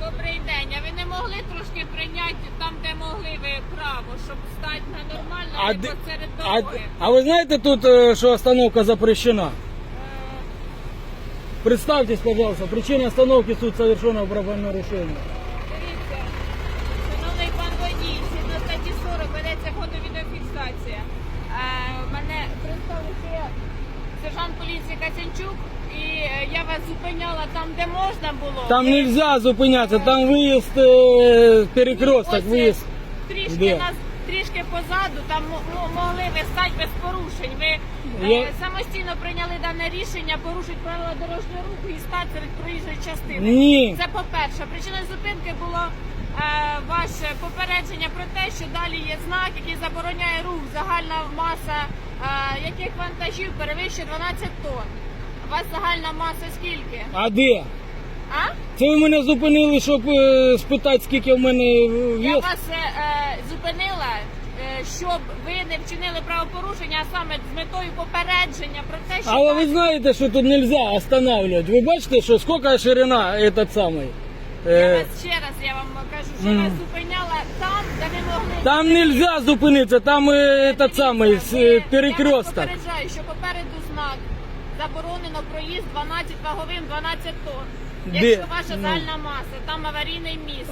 Добрий день. А ви не могли трошки прийняти там, де могли ви право, щоб стати на нормально, а де- посеред а, дороги? а ви знаєте тут, е, що остановка запрещена? Е, Представьтесь, пожалуйста, причина остановки суд совершенного правонарушения. Дивіться, шановний пан водій, згідно статті 40 ведеться фото-відеофіксація. Е, Мене сержант поліції і е, я вас зупиняла там, де можна було. Там Ви- нельзя зупиняться, там выезд, э, перекресток, Ось, выезд. Трішки Де? нас трішки позаду, там мо- мо- могли ви стати без порушень. Ви Я- е, самостійно прийняли дане рішення, порушити правила дорожнього руху і стати серед проїжджої частини. Ні. Це по-перше. Причиною зупинки було е, ваше попередження про те, що далі є знак, який забороняє рух. Загальна маса е, яких вантажів перевищує 12 тонн. У вас загальна маса скільки? А де? А? Це ви мене зупинили, щоб е, спитати, скільки в мене Я вес? вас е, е, зупинила, е, щоб ви не вчинили правопорушення, а саме з метою попередження про те, що Але вас- ви знаєте, що тут нельзя останавливать. Ви бачите, що скільки ширина этот самий? я Е, вас ще раз я вам кажу, що Мгм. вас зупиняла там, де ви могли. Там нельзя зупинитися, там е, этот самий е, Я вас перекресток. попереджаю, що попереду знак заборонено проїзд 12 ваговим 12 тонн. Де? Якщо ваша Ну. загальна маса, там аварійний міст.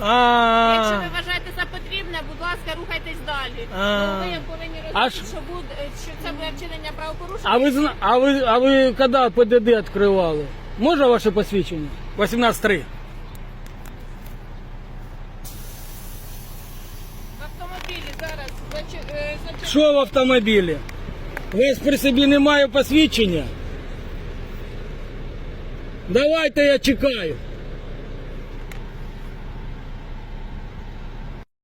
Якщо ви вважаєте це потрібне, будь ласка, рухайтесь далі. А. Ну, ви повинні А розуміти, ж- що, буде, що це буде вчинення правопорушення. а ви зна- а ви а ви коли ПДД відкривали? Може ваше посвідчення? 18.3. В автомобілі зараз е, Що в автомобілі? Вас при собі немає посвідчення? Давайте я чекаю.